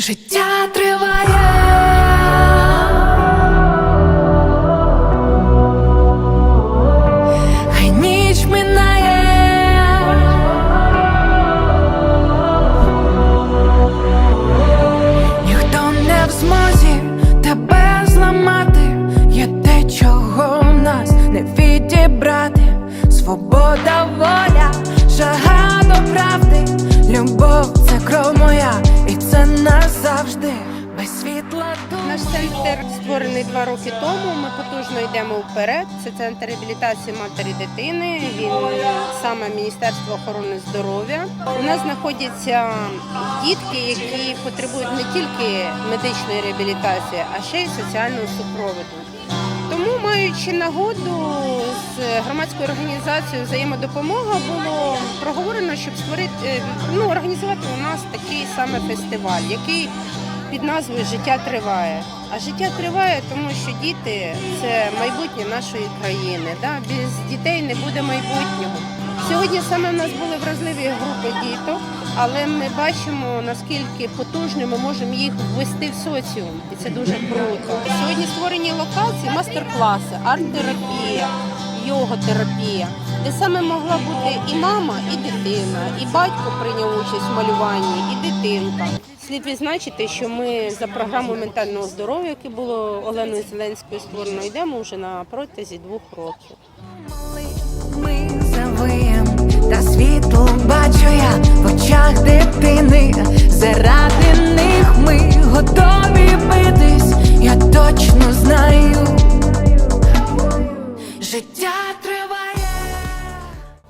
Життя триває. Хай ніч минає. Ніхто не в змозі тебе зламати. Є те, чого в нас не відібрати. Свобода, воля, жага до правди. Любов це кров моя, це назавжди. Без світла. Наш центр створений два роки тому. Ми потужно йдемо вперед. Це центр реабілітації матері дитини. Він саме Міністерство охорони здоров'я. У нас знаходяться дітки, які потребують не тільки медичної реабілітації, а ще й соціального супроводу. Маючи нагоду з громадською організацією взаємодопомога, було проговорено, щоб створити е, ну, організувати у нас такий саме фестиваль, який під назвою Життя триває. А життя триває, тому що діти це майбутнє нашої країни. Да? Без дітей не буде майбутнього. Сьогодні саме в нас були вразливі групи діток, але ми бачимо наскільки потужно ми можемо їх ввести в соціум, і це дуже круто. Сьогодні створені локації, мастер-класи, арт-терапія, йога-терапія, де саме могла бути і мама, і дитина, і батько прийняв участь в малюванні, і дитинка. Слід відзначити, що ми за програмою ментального здоров'я, яке було Оленою Зеленською створено, йдемо вже на протязі двох років. Очах дитини. Заради них ми готові битись. Я точно знаю. Життя триває.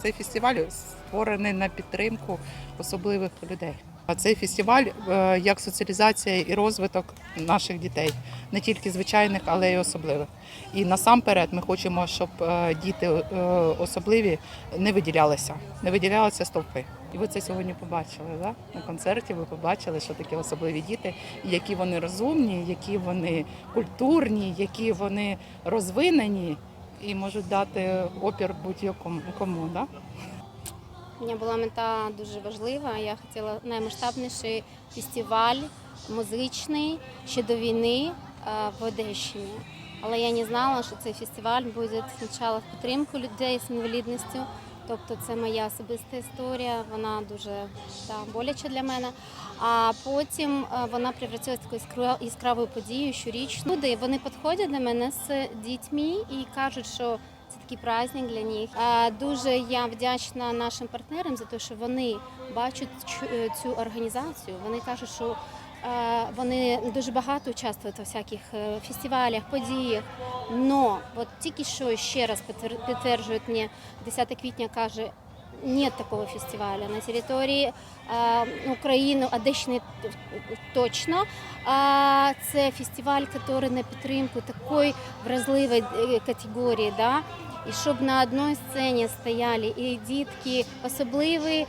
Цей фестиваль створений на підтримку особливих людей. А цей фестиваль е, як соціалізація і розвиток наших дітей, не тільки звичайних, але й особливих. І насамперед ми хочемо, щоб е, діти е, особливі не виділялися, не виділялися стовпи. І ви це сьогодні побачили. Да? На концерті ви побачили, що такі особливі діти, які вони розумні, які вони культурні, які вони розвинені і можуть дати опір будь-якому кому. Да? У мене була мета дуже важлива. Я хотіла наймасштабніший фестиваль музичний ще до війни е, в Одещині. Але я не знала, що цей фестиваль буде спочатку в підтримку людей з інвалідністю. Тобто це моя особиста історія, вона дуже да, боляча для мене. А потім е, вона превратилася в іскра- яскравою подією щорічно. Люди вони підходять до мене з дітьми і кажуть, що такий праздник для них. Дуже я вдячна нашим партнерам за те, що вони бачать е, цю організацію. Вони кажуть, що е, вони дуже багато участвують у всяких е, фестивалях, подіях. Но от тільки що ще раз підтверджують мені 10 квітня каже. Нет такого фестиваля на территории э, України, Одещини точно. А, це фестиваль, який на підтримку такої вразливої е, категорії. Да? І щоб на одній сцені стояли і дітки особливі,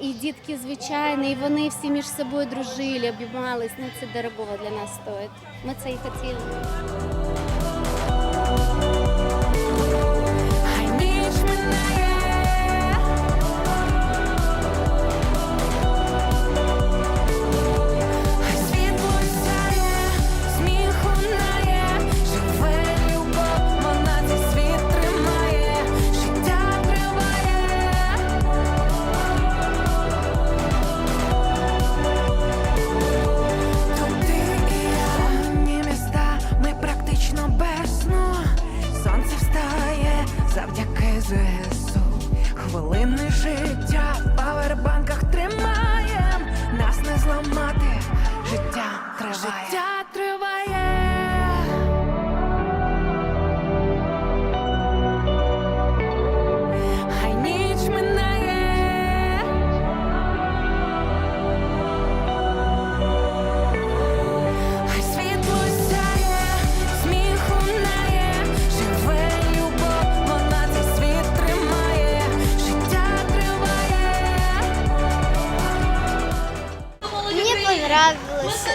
і дітки звичайні, і вони всі між собою дружили, обіймались. Ну це дорогого для нас стоїть. Ми це і хотіли.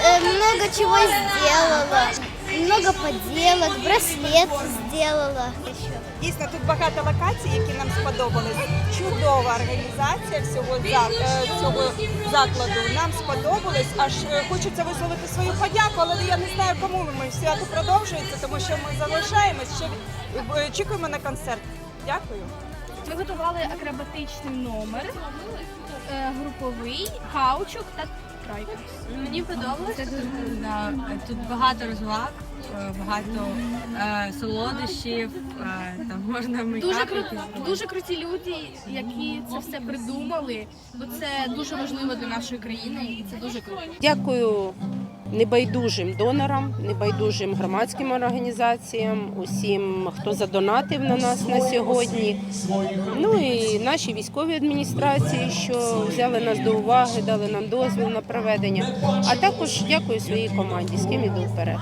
Много чего сделала, много поделок, браслет сделала. Дійсно, тут багато локацій, які нам сподобались. Чудова організація всього, зак- е, закладу. Нам сподобалось. Аж е, хочеться висловити свою подяку, але я не знаю, кому ми свято продовжується, тому що ми залишаємось ще чекаємо на концерт. Дякую. Ми готували акробатичний номер, е, груповий, каучук та тройка. Мені подобалося. Да, тут багато розваг, е, багато е, солодощів, е, там можна Дуже мейкап. кру... дуже круті люди, які це все придумали, бо це дуже важливо для нашої країни і це дуже круто. Дякую небайдужим донорам, небайдужим громадським організаціям, усім, хто задонатив на нас на сьогодні. Ну і нашій військовій адміністрації, що взяли нас до уваги, дали нам дозвіл на проведення. А також дякую своїй команді, з ким іду вперед.